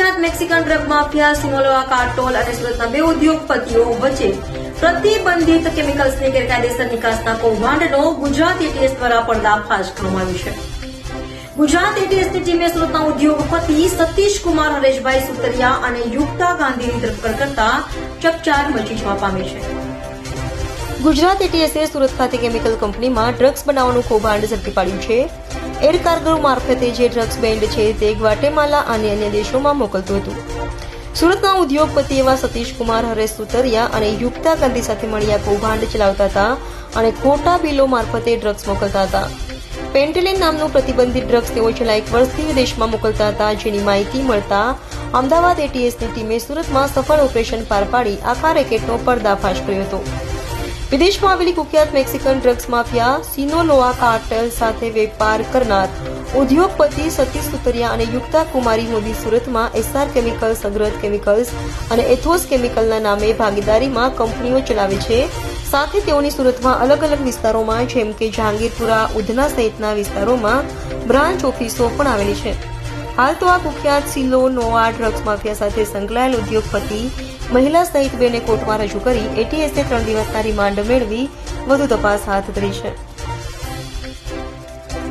કુખ્યાત Mexican drug mafia Sinaloa cartel અને સુરતના બે ઉદ્યોગપતિઓ વચ્ચે પ્રતિબંધિત કેમિકલ્સની ગેરકાયદેસર નિકાસના કૌભાંડનો ગુજરાત એટીએસ દ્વારા પર્દાફાશ કરવામાં આવ્યો છે. ગુજરાત એટીએસની ટીમે સુરતના ઉદ્યોગપતિ સતીશ હરેશભાઈ સુતરિયા અને યુક્તા ગાંધીની ધરપકડ કરતા ચકચાર મચી જવા પામી છે. ગુજરાત એટીએસએ સુરત ખાતે કેમિકલ કંપનીમાં ડ્રગ્સ બનાવવાનું કૌભાંડ ઝડપી પાડ્યું છે. એર કાર્ગો મારફતે જે ડ્રગ્સ બેન્ડ છે તે ગ્વાટેમાલા અને અન્ય દેશોમાં મોકલતું હતું. સુરતના ઉદ્યોગપતિ એવા સતીશ કુમાર હરેશ સુતરિયા અને યુક્તા ગાંધી સાથે મળ્યા કૌભાંડ ચલાવતા હતા અને ખોટા બિલો મારફતે ડ્રગ્સ મોકલતા હતા. પેન્ટેલિન નામનું પ્રતિબંધિત ડ્રગ્સ તેઓ છેલ્લા એક વર્ષથી વિદેશમાં મોકલતા હતા, જેની માહિતી મળતા અમદાવાદ એટીએસની ટીમે સુરતમાં સફળ ઓપરેશન પાર પાડી આખા રેકેટનો પર્દાફાશ કર્યો હતો. વિદેશમાં આવેલી કુખ્યાત Mexican drugs mafia Sinaloa cartel સાથે વેપાર કરનાર ઉદ્યોગપતિ સતીશ સુતરિયા અને યુક્તા કુમારી મોદી સુરતમાં એસઆર કેમિકલ્સ અગ્રત કેમિકલ્સ અને એથોસ કેમિકલના નામે ભાગીદારીમાં કંપનીઓ ચલાવે છે. સાથે તેઓની સુરતમાં અલગ અલગ વિસ્તારોમાં જેમ કે જહાંગીરપુરા, ઉધના સહિતના વિસ્તારોમાં બ્રાન્ચ ઓફિસો પણ આવેલી છે. હાલ તો આ કુખ્યાત સિલો નોવા ડ્રગ્સ માફિયા સાથે સંકળાયેલ ઉદ્યોગપતિ મહિલા સહિત બેને કોર્ટમાં રજૂ કરી એટીએસએ ત્રણ દિવસના રિમાન્ડ મેળવી વધુ તપાસ હાથ ધરી છે.